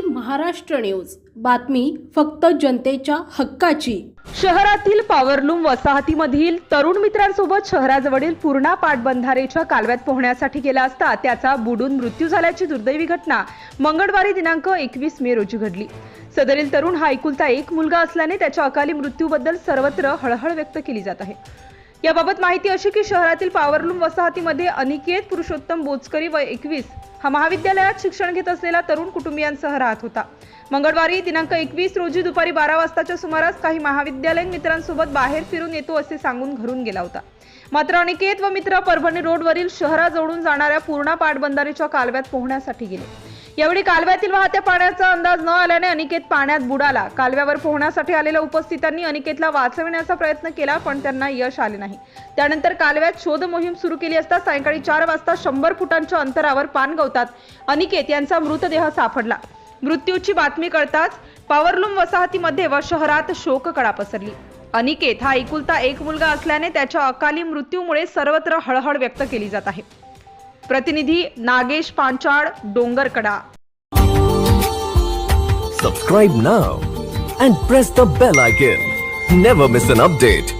Maharashtra news. बातमी फक्त जनतेच्या हक्काची. शहरातील पॉवरलूम वसाहतीमधील तरुण मित्रांसोबत शहराजवळील पूर्णा पाटबंधारेच्या कालव्यात पोहण्यासाठी गेला असता त्याचा बुडून मृत्यू झाल्याची दुर्दैवी घटना मंगळवारी दिनांक एकवीस मे रोजी घडली. सदरील तरुण हा एकुलता एक मुलगा असल्याने त्याच्या अकाली मृत्यूबद्दल सर्वत्र हळहळ व्यक्त केली जात आहे. याबाबत माहिती अशी की शहरातील पावरलूम वसाहतीमध्ये अनिकेत पुरुषोत्तम बोचकरी व एकवीस हा महाविद्यालयात शिक्षण घेत असलेला तरुण कुटुंबियांसह राहत होता. मंगळवारी दिनांक एकवीस रोजी दुपारी बारा वाजताच्या सुमारास काही महाविद्यालयीन मित्रांसोबत बाहेर फिरून येतो असे सांगून घरून गेला होता. मात्र अनिकेत व मित्र परभणी रोडवरील शहराजवळून जाणाऱ्या पूर्णा पाटबंधारेच्या कालव्यात पोहण्यासाठी गेले. यावेळी कालव्यातील वाहत्या पाण्याचा अंदाज न आल्याने अनिकेत पाण्यात बुडाला. कालव्यावर पोहण्यासाठी आलेल्या उपस्थितांनी अनिकेतला वाचविण्याचा प्रयत्न केला पण त्यांना यश आले नाही. त्यानंतर कालव्यात शोध मोहीम सुरू केली असता सायंकाळी चार वाजता शंभर फुटांच्या अंतरावर पानगवतात अनिकेत यांचा मृतदेह सापडला. मृत्यूची बातमी कळताच पॉवरलूम वसाहतीमध्ये व शहरात शोककळा पसरली. अनिकेत हा एकुलता एक मुलगा असल्याने त्याच्या अकाली मृत्यूमुळे सर्वत्र हळहळ व्यक्त केली जात आहे. प्रतिनिधी Nagesh Panchal Dongarkada Subscribe now and press the bell icon. Never miss an update.